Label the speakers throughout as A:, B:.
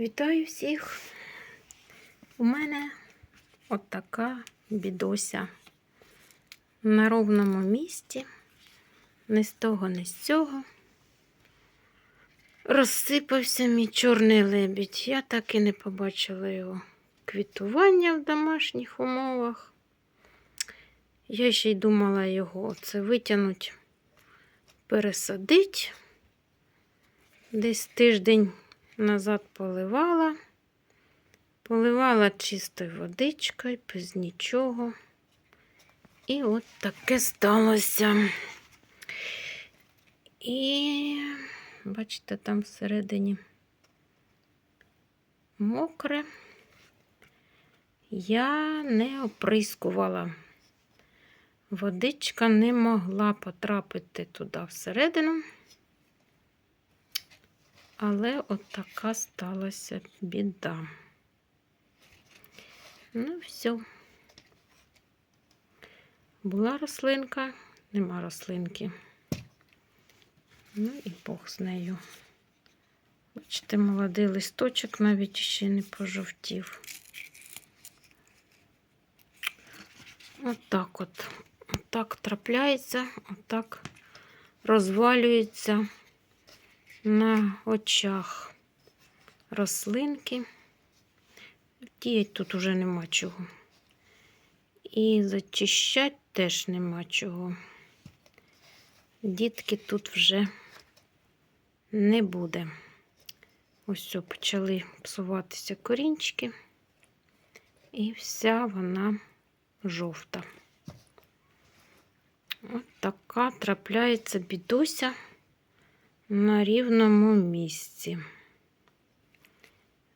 A: Вітаю всіх! У мене от така бідося на ровному місці, ні з того, ні з цього. Розсипався мій чорний лебідь. Я так і не побачила його квітування в домашніх умовах. Я ще й думала його це витягнути, пересадити. Десь тиждень назад поливала. Поливала чистою водичкою, без нічого. І от таке сталося. І, бачите, там всередині мокре. Я не оприскувала. Водичка не могла потрапити туди всередину. Але от така сталася біда. Ну, все. Була рослинка, нема рослинки. Ну і Бог з нею. Бачите, молодий листочок навіть ще не пожовтів. Отак от, от. Отак трапляється, отак розвалюється на очах рослинки. Діять тут уже нема чого. І зачищати теж нема чого. Дітки тут вже не буде. Ось почали псуватися корінчики, і вся вона жовта. От така трапляється бідося на рівному місці.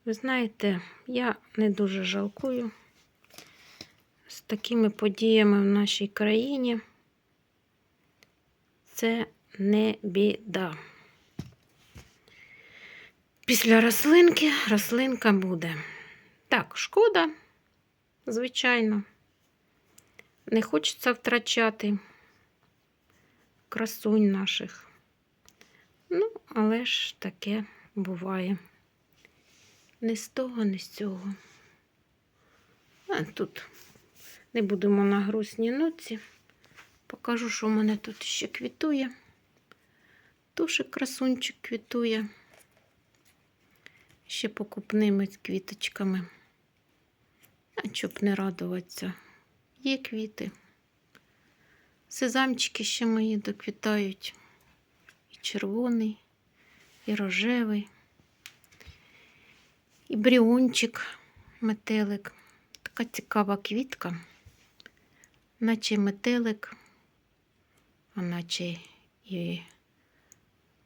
A: Ви знаєте, я не дуже жалкую з такими подіями в нашій країні. Це не біда. Після рослинки рослинка буде. Так, шкода, звичайно, не хочеться втрачати красунь наших. Але ж таке буває. Не з того, не з цього. А тут не будемо на грустній ноці. Покажу, що в мене тут ще квітує. Тушик красунчик квітує. Ще покупними квіточками. А щоб не радуватися, є квіти. Сезамчики ще мої доквітають І червоний, і рожевий, і бріончик, метелик. Така цікава квітка, наче метелик, а наче і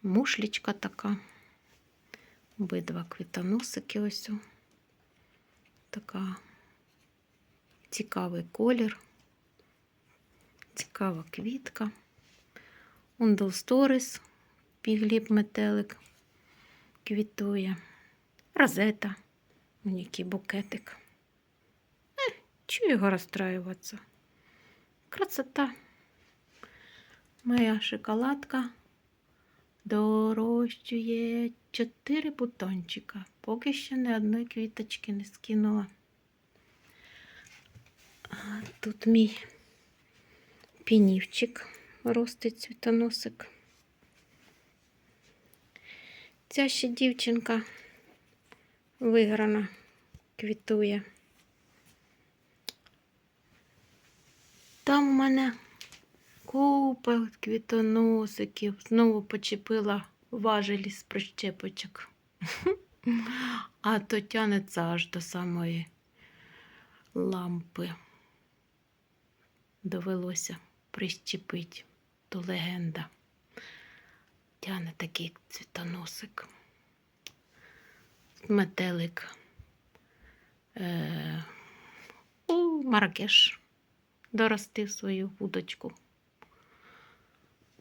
A: мушлічка така. Обидва квітоносики ось. Така цікавий колір, цікава квітка. Ундолсторис Пігліб метелик квітує. Розета. Який букетик. Е, чого його розстраюватися? Красота. Моя шоколадка дорощує чотири бутончика. Поки ще ні одної квіточки не скинула. Тут мій пінівчик ростить цвітоносик. Ця ще дівчинка виграна, квітує. Там у мене купа квітоносиків. Знову почепила важелі з прищепочок. А то тянеться аж до самої лампи. Довелося прищепити, то легенда. Тяне такий цвітоносик. Метелик. Е, у Маракеш доростив свою вудочку.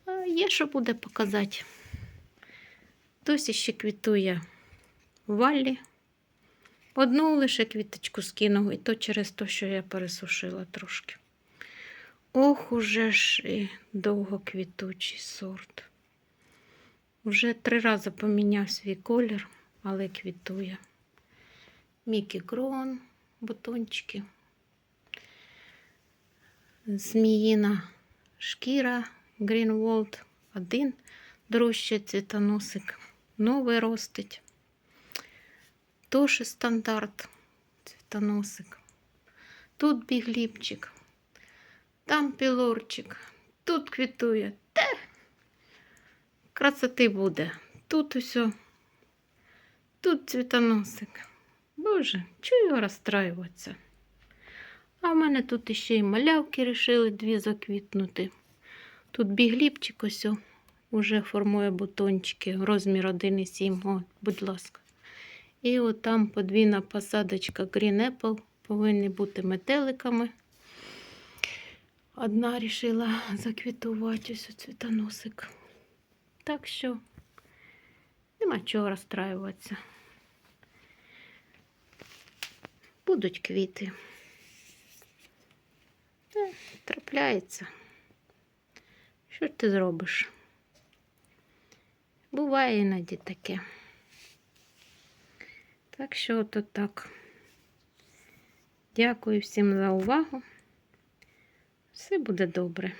A: Е, є, що буде показати. Досі ще квітує валлі. Одну лише квіточку скинув, і то через те, що я пересушила трошки. Ох, уже ж і довгоквітучий сорт. Вже три рази поміняв свій колір, але квітує. Мікі Крон, бутончики. Зміїна шкіра Greenwald. Один дорожчий цвітоносик. Новий ростить. Тож стандарт цвітоносик. Тут бігліпчик, там пілорчик, тут квітує. Те красоти буде. Тут усе. Тут цвітоносик. Боже, його розстраюватися? А в мене тут іще й малявки рішили дві заквітнути. Тут бігліпчик ось уже формує бутончики, розмір 1,7. О, будь ласка. І от там подвійна посадочка Green Apple повинні бути метеликами. Одна рішила заквітувати ось цвітоносик. Так що нема чого розстраюватися. Будуть квіти. Е, Трапляється. Що ти зробиш? Буває іноді таке. Так що ото так. Дякую всім за увагу. Все буде добре.